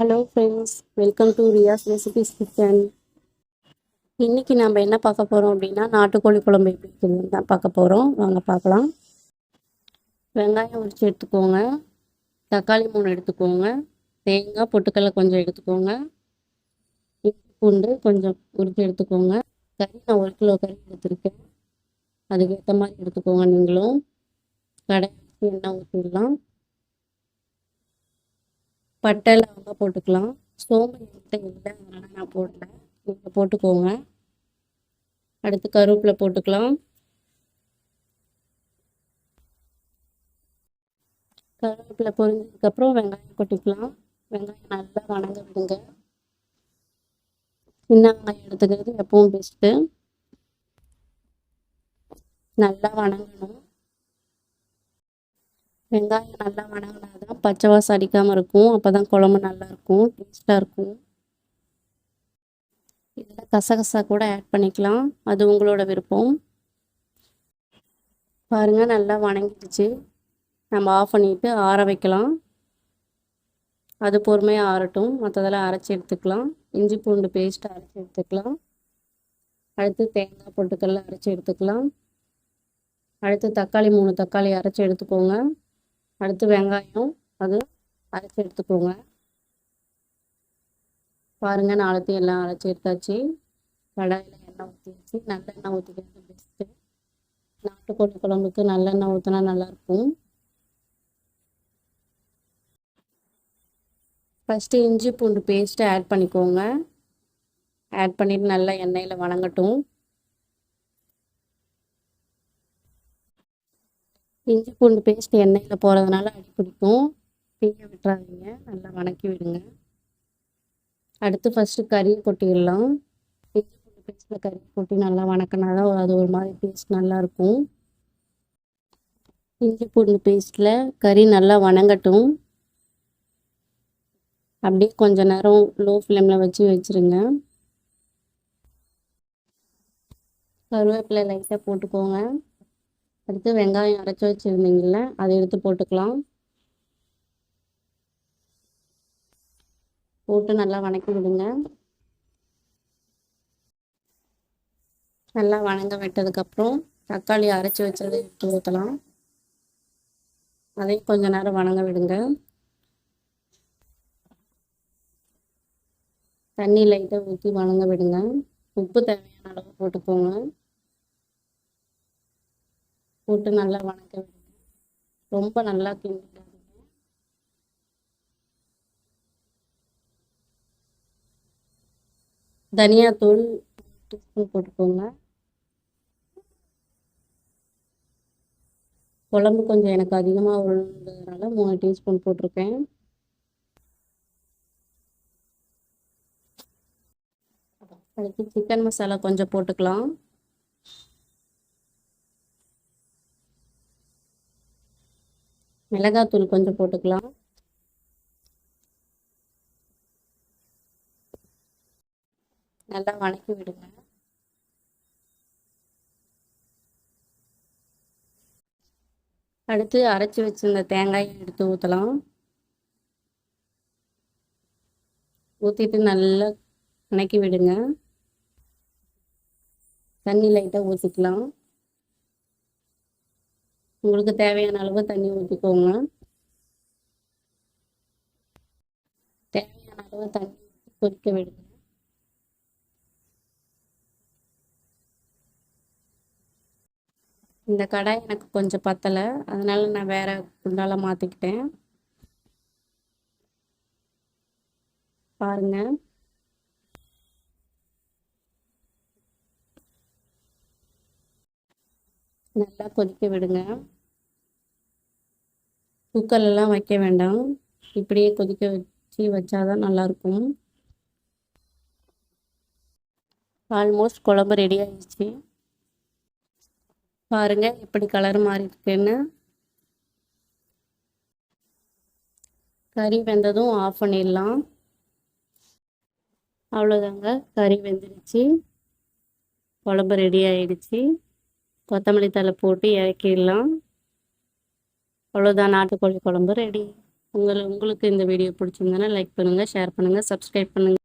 Hello friends welcome to Riyas recipes kitchen இன்றைக்கி நம்ம என்ன பார்க்க போகிறோம் அப்படின்னா நாட்டுக்கோழி குழம்பு எப்படி தான் பார்க்க போகிறோம் வாங்க பார்க்கலாம். வெங்காயம் உரித்து எடுத்துக்கோங்க. தக்காளி மூணு எடுத்துக்கோங்க. தேங்காய் பொட்டுக்கடலை கொஞ்சம் எடுத்துக்கோங்க. இஞ்சி பூண்டு கொஞ்சம் உரித்து எடுத்துக்கோங்க. கறி நான் ஒரு கிலோ கறி எடுத்திருக்கேன். அதுக்கேற்ற மாதிரி எடுத்துக்கோங்க நீங்களும். கடை எண்ணெய் ஊற்றிடலாம் பட்டை லவங்க போட்டுக்கலாம். சோம்பு என்கிட்ட இல்லை அதனால் நான் போடல. நீங்கள் போட்டுக்கோங்க. அடுத்து கருவேப்பிலை போட்டுக்கலாம். கருவேப்பிலை பொரிஞ்சதுக்கப்புறம் வெங்காயம் கொட்டிக்கலாம். வெங்காயம் நல்லா வணங்க விடுங்க சின்ன வெங்காயம் எடுத்துக்கிறது எப்பவும் பெஸ்ட்டு நல்லா வணங்கணும். வெங்காயம் நல்லா வணங்கினா தான் பச்சை வாசம் அடிக்காமல் இருக்கும். அப்போ தான் குழம்பு நல்லாயிருக்கும் டேஸ்ட்டாக இருக்கும். இதில் கசகசா கூட ஆட் பண்ணிக்கலாம். அது உங்களோட விருப்பம். பாருங்கள் நல்லா வணங்கிடுச்சு. நம்ம ஆஃப் பண்ணிவிட்டு ஆற வைக்கலாம். அது பொறுமையாக ஆறட்டும். மற்றதெல்லாம் அரைச்சி எடுத்துக்கலாம். இஞ்சி பூண்டு பேஸ்ட் அரைச்சி எடுத்துக்கலாம். அடுத்து தேங்காய் பொட்டுக்கல்ல அரைச்சி எடுத்துக்கலாம். அடுத்து தக்காளி மூணு தக்காளி அரைச்சி எடுத்துக்கோங்க. அடுத்து வெங்காயம் அது அரைச்சி எடுத்துக்கோங்க. பாருங்கள் நாளத்தையும் எல்லாம் அரைச்சி எடுத்தாச்சு. கடாயில் எண்ணெய் ஊற்றிடுச்சு நல்லெண்ணெய் ஊற்றிக்கிறது பெஸ்ட்டு நாட்டுக்கோழி குழம்புக்கு நல்லெண்ணெய் ஊற்றினா நல்லாயிருக்கும் ஃபஸ்ட்டு இஞ்சி பூண்டு பேஸ்ட்டு ஆட் பண்ணிக்கோங்க. ஆட் பண்ணிவிட்டு நல்லா எண்ணெயில் வணங்கட்டும். இஞ்சி பூண்டு பேஸ்ட் எண்ணெயில் போகிறதுனால அடி பிடிக்கும். தீய விட்டுறாதீங்க. நல்லா வணக்கி விடுங்க. அடுத்து ஃபஸ்ட்டு கறி கொட்டிடலாம். இஞ்சி பூண்டு பேஸ்ட்டில் கறி கொட்டி நல்லா வணக்கினா தான் அது ஒரு மாதிரி டேஸ்ட் நல்லாயிருக்கும் இஞ்சி பூண்டு பேஸ்ட்டில் கறி நல்லா வணங்கட்டும். அப்படியே கொஞ்ச நேரம் லோ ஃப்ளேமில் வச்சு வச்சுருங்க. கருவேப்பிலை லைட்டாக போட்டுக்கோங்க. அடுத்து வெங்காயம் அரைச்சி வச்சுருந்தீங்கள அதை எடுத்து போட்டுக்கலாம். போட்டு நல்லா வணக்கி விடுங்க. நல்லா வணங்க விட்டதுக்கப்புறம் தக்காளி அரைச்சி வச்சதை எடுத்து ஊற்றலாம் அதையும் கொஞ்ச நேரம் வணங்க விடுங்க. தண்ணி லைட்டாக ஊற்றி வணங்க விடுங்க. உப்பு தேவையான அளவு போட்டுக்கோங்க. போட்டு நல்லா வணக்க விடுங்க ரொம்ப நல்லா கிண்டிடாதீங்க. தனியாத்தூள் டீஸ்பூன் போட்டுக்கோங்க. குழம்பு கொஞ்சம் எனக்கு அதிகமாக உள்ளதுனால மூணு டீஸ்பூன் போட்டிருக்கேன். அதுக்கு சிக்கன் மசாலா கொஞ்சம் போட்டுக்கலாம். மிளகாத்தூள் கொஞ்சம் போட்டுக்கலாம். நல்லா வணக்கி விடுங்க. அடுத்து அரைச்சி வச்சிருந்த தேங்காயை எடுத்து ஊற்றலாம் ஊற்றிட்டு நல்லா வணக்கி விடுங்க. தண்ணி லைட்டாக ஊற்றிக்கலாம் உங்களுக்கு தேவையான அளவு தண்ணி ஊற்றிக்கோங்க தேவையான அளவு தண்ணி ஊற்றி கொதிக்க விடுங்க. இந்த கடாய் எனக்கு கொஞ்சம் பத்தலை. அதனால நான் வேற குண்டால மாற்றிக்கிட்டேன் பாருங்க. நல்லா கொதிக்க விடுங்க. குக்கர்லாம் வைக்க வேண்டாம். இப்படியே கொதிக்க வச்சு வச்சாதான் நல்லாயிருக்கும். ஆல்மோஸ்ட் குழம்பு ரெடி ஆயிடுச்சு. பாருங்க எப்படி கலர் மாறி இருக்குன்னு. கறி வெந்ததும் ஆஃப் பண்ணிடலாம். அவ்வளோதாங்க கறி வெந்துடுச்சு குழம்பு ரெடி ஆயிடுச்சு. கொத்தமல்லி தலை போட்டு இறக்கிடலாம். அவ்வளோதான் நாட்டுக்கோழி குழம்பு ரெடி உங்கள் உங்களுக்கு இந்த வீடியோ பிடிச்சிருந்தனா லைக் பண்ணுங்கள் ஷேர் பண்ணுங்கள் சப்ஸ்கிரைப் பண்ணுங்கள்